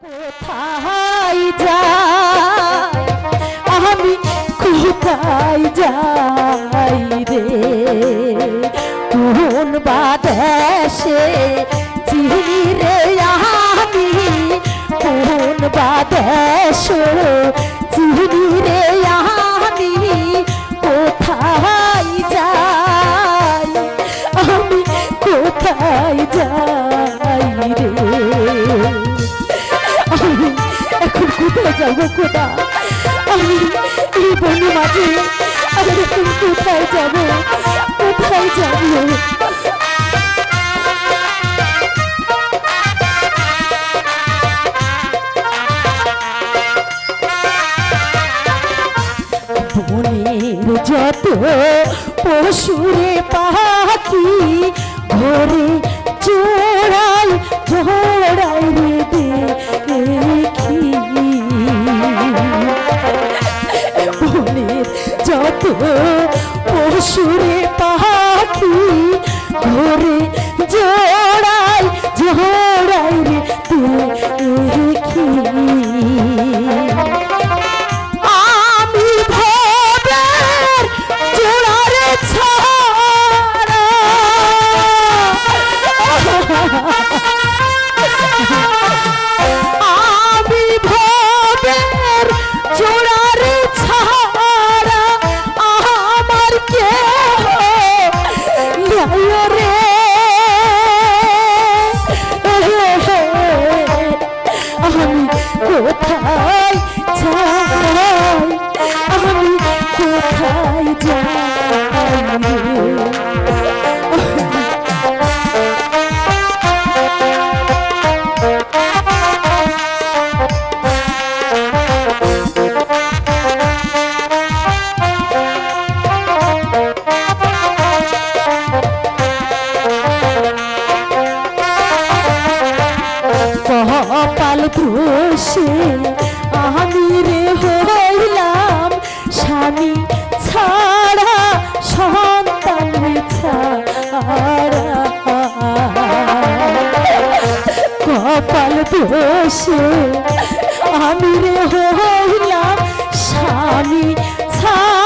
কোথায় যাই আমি কোথায় যাই রে? কোন বাদেশে চিনি রে আমি? কোন বাদেশ চিনি রে আমি? এখন কোথায় যাব কোথা আমি এই বনের মাঝে আমি এখন কোথায় যাব? কোথায় যাব? যত পশুরে পাখি, ঘরে চোরাই চোরাই রে। পশুরে পাখি ঘরে দোষে আমি রে হইলাম স্বামী ছাড়া সন্তান আমি রে হইলাম স্বামী ছাড়া।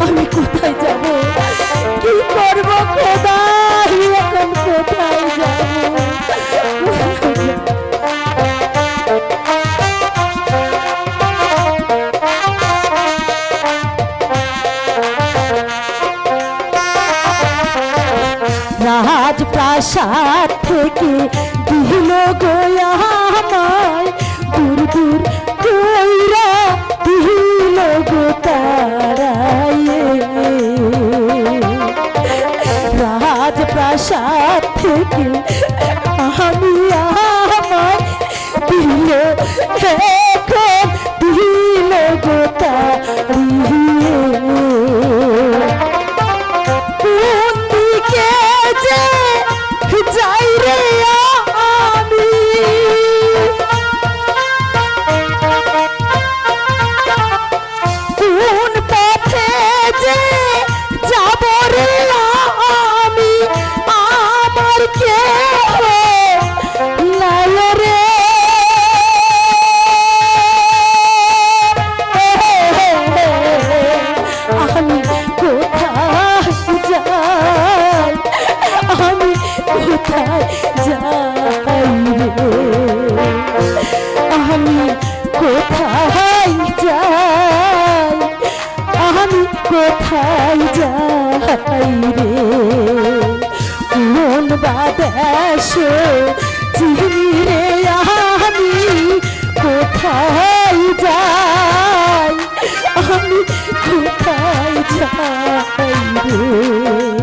আমি কোথায় যাব? কি করব কোথায়? কোথায় যাব? থেকে দিল গোয়ামায় দূর দূর কইরা থেকে আমি আমার দিল আসো চিনি রে আমি কোথায় যাই? আমি কোথায় যাই রে?